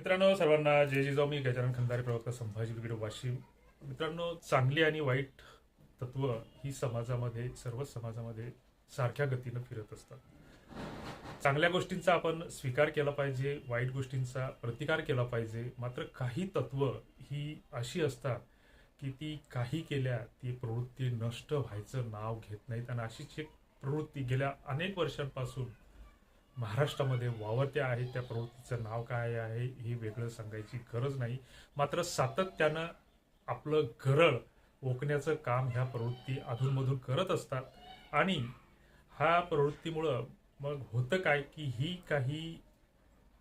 मित्रांनो सर्वांना जय जिजाऊ मी गजानन खंदारे प्रवक्ता संभाजी ब्रिगेड वाशिम मित्रांनो चांगली आणि वाईट तत्व ही समाजामध्ये सर्वच समाजामध्ये सारख्या गतीनं फिरत असतात. चांगल्या गोष्टींचा आपण स्वीकार केला पाहिजे वाईट गोष्टींचा प्रतिकार केला पाहिजे. मात्र काही तत्व ही अशी असतात की ती काही केल्या ती प्रवृत्ती नष्ट व्हायचं नाव घेत नाहीत. आणि अशीच एक प्रवृत्ती गेल्या अनेक वर्षांपासून महाराष्ट्रामध्ये वावरत्या आहेत त्या प्रवृत्तीचं नाव काय आहे हे वेगळं सांगायची गरज नाही. मात्र सातत्यानं आपलं गरळ ओकण्याचं काम ह्या प्रवृत्ती अधूनमधून करत असतात. आणि ह्या प्रवृत्तीमुळं मग होतं काय की ही काही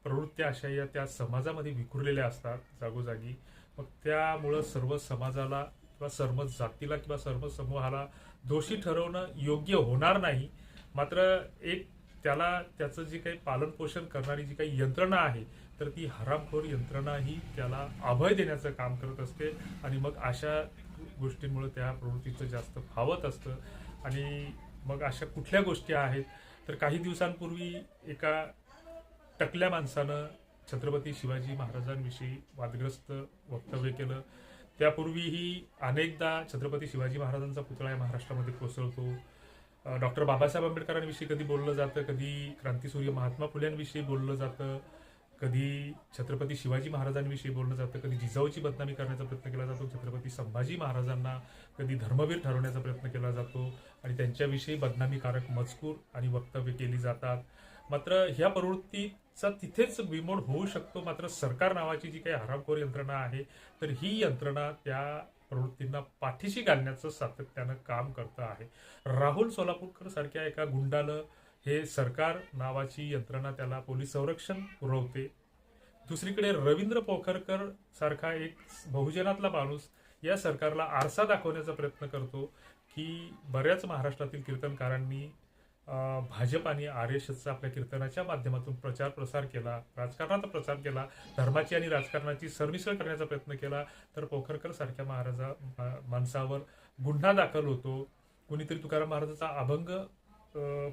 प्रवृत्त्या अशा या त्या समाजामध्ये विखुरलेल्या असतात जागोजागी. मग त्यामुळं सर्व समाजाला किंवा सर्व जातीला किंवा सर्व समूहाला दोषी ठरवणं योग्य होणार नाही. मात्र एक त्याला त्याचं जे काही पालन पोषण करणारी जी काही यंत्रणा आहे तर ती हरामखोर यंत्रणा ही त्याला अभय देण्याचं काम करत असते. आणि मग अशा गोष्टींमुळे त्या प्रवृत्तीचं जास्त फावत असतं. आणि मग अशा कुठल्या गोष्टी आहेत? तर काही दिवसांपूर्वी एका टकल्या माणसानं छत्रपती शिवाजी महाराजांविषयी वादग्रस्त वक्तव्य केलं. त्यापूर्वीही अनेकदा छत्रपती शिवाजी महाराजांचा पुतळा महाराष्ट्रामध्ये कोसळतो. डॉक्टर बाबासाहेब आंबेडकरांविषयी कधी बोललं जातं कधी क्रांतीसूर्य महात्मा फुल्यांविषयी बोललं जातं कधी छत्रपती शिवाजी महाराजांविषयी बोललं जातं कधी जिजाऊची बदनामी करण्याचा प्रयत्न केला जातो छत्रपती संभाजी महाराजांना कधी धर्मवीर ठरवण्याचा प्रयत्न केला जातो आणि त्यांच्याविषयी बदनामीकारक मजकूर आणि वक्तव्य केली जातात. मात्र ह्या प्रवृत्तीचा तिथेच बिमोड होऊ शकतो मात्र सरकार नावाची जी काही हरामखोर यंत्रणा आहे तर ही यंत्रणा त्या प्रवृत्तींना पाठीशी घालण्याचं सातत्यानं काम करतं आहे. राहुल सोलापूरकर सारख्या एका गुंडानं हे सरकार नावाची यंत्रणा त्याला पोलीस संरक्षण पुरवते. दुसरीकडे रवींद्र पोखरकर सारखा एक बहुजनातला माणूस या सरकारला आरसा दाखवण्याचा प्रयत्न करतो की बऱ्याच महाराष्ट्रातील कीर्तनकारांनी भाजप आणि आर एस एसचा आपल्या कीर्तनाच्या माध्यमातून प्रचार प्रसार केला राजकारणाचा प्रचार केला धर्माची आणि राजकारणाची सरमिसळ करण्याचा प्रयत्न केला तर पोखरकर सारख्या महाराजा मा- माणसावर गुन्हा दाखल होतो. कुणीतरी तुकाराम महाराजाचा अभंग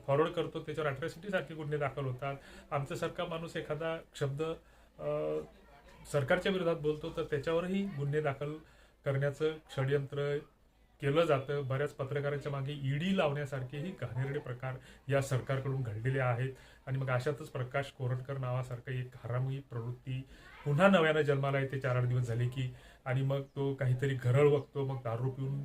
फॉरवर्ड करतो त्याच्यावर अट्रॉसिटी सारखे गुन्हे दाखल होतात. आमच्यासारखा माणूस एखादा शब्द सरकारच्या विरोधात बोलतो तर त्याच्यावरही गुन्हे दाखल करण्याचं षडयंत्र केलं जातं. बऱ्याच पत्रकारांच्या मागे ईडी लावण्यासारखेही घाणेरडे प्रकार या सरकारकडून घडलेले आहेत. आणि मग अशातच प्रकाश कोरटकर नावासारखं एक हरामी प्रवृत्ती पुन्हा नव्यानं जन्माला येते. चार आठ दिवस झाले की आणि मग तो काहीतरी घरळ बघतो. मग दारू पिऊन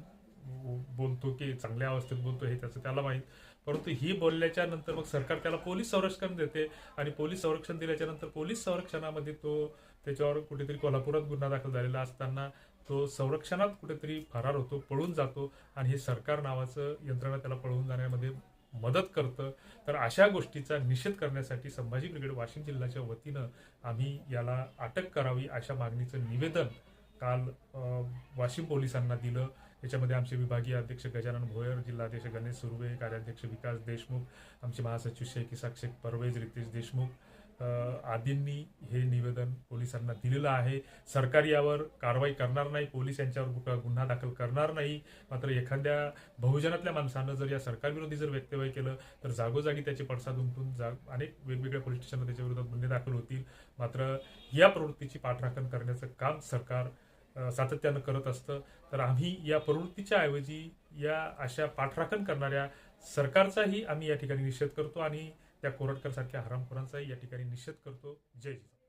बोलतो की चांगल्या अवस्थेत बोलतो हे त्याचं त्याला माहीत. परंतु ही बोलल्याच्या नंतर मग सरकार त्याला पोलीस संरक्षण देते आणि पोलीस संरक्षण दिल्याच्या नंतर पोलीस संरक्षणामध्ये तो त्याच्यावर कुठेतरी कोल्हापुरात गुन्हा दाखल झालेला असताना तो संरक्षणात कुठेतरी फरार होतो पळून जातो आणि हे सरकार नावाचं यंत्रणा त्याला पळून जाण्यामध्ये मदत करतं. तर अशा गोष्टीचा निषेध करण्यासाठी संभाजी ब्रिगेड वाशिम जिल्ह्याच्या वतीनं आम्ही याला अटक करावी अशा मागणीचं निवेदन काल वाशिम पोलिसांना दिलं. याच्यामध्ये आमचे विभागीय अध्यक्ष गजानन भोयर जिल्हाध्यक्ष गणेश सुर्वे कार्याध्यक्ष विकास देशमुख आमचे महासचिव शेख इसाक शेख परवेज रितेश देशमुख आदींनी हे निवेदन पोलिसांना दिलेलं आहे. सरकार यावर कारवाई करणार नाही पोलीस यांच्यावर गुन्हा- दाखल करणार नाही. मात्र एखाद्या बहुजनातल्या माणसानं जर या सरकारविरोधी जर वक्तव्य केलं तर जागोजागी त्याचे पडसाद उमटून जा अनेक वेगवेगळ्या पोलीस स्टेशनला त्याच्याविरोधात गुन्हे दाखल होतील. मात्र या प्रवृत्तीची पाठराखण करण्याचं काम सरकार सातत्यानं करत असतं. तर आम्ही या प्रवृत्तीच्या ऐवजी या अशा पाठराखण करणाऱ्या सरकारचाही आम्ही या ठिकाणी निषेध करतो आणि त्या कोरटकरसारख्या हरामखोरांचाही या ठिकाणी निषेध करतो. जय जिजाऊ.